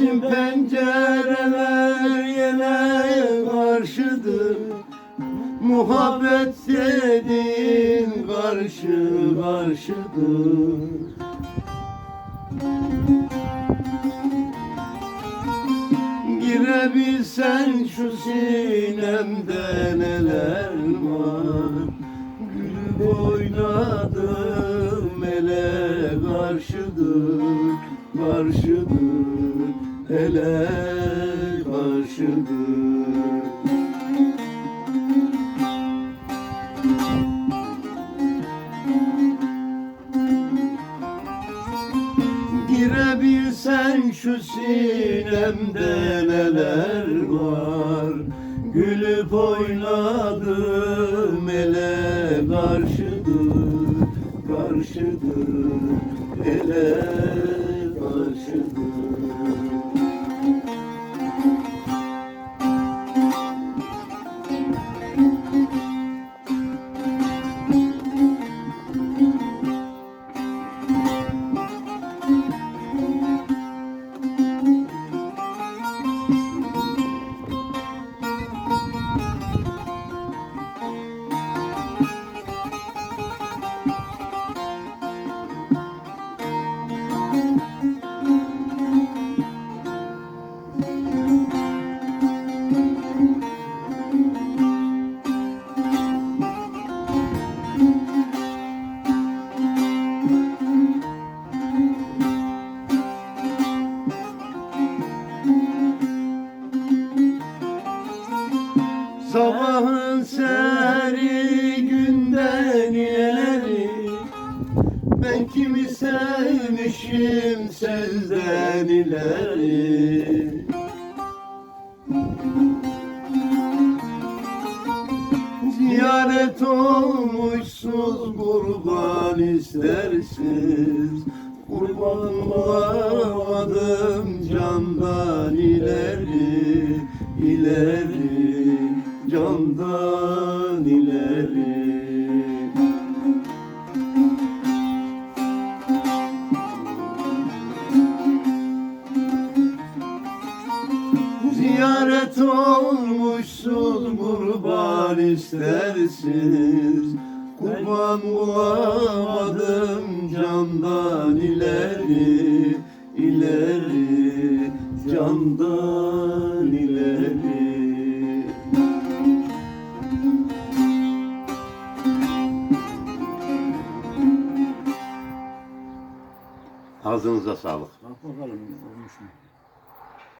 Bizim pencereler yine karşıdır. Muhabbet dediğin karşı karşıdır. Girebilsen şu sinemde neler var? Gülüp oynadım ele karşıdır Karşıdır ele karşıdır Girebilsen şu sinemde neler var? Gülüp oynadım ele karşıdır Karşıdır Sabahın seri günden ileri. Ben kimi sevmişim sezden ileri. Ziyaret olmuşsuz kurban istersiz. Kurban bulamadım candan ileri ileri candan ileri. Ziyaret olmuşsun kurban istersiz Kurban bulamadım candan Ağzınıza sağlık. Bak bakalım olmuş mu?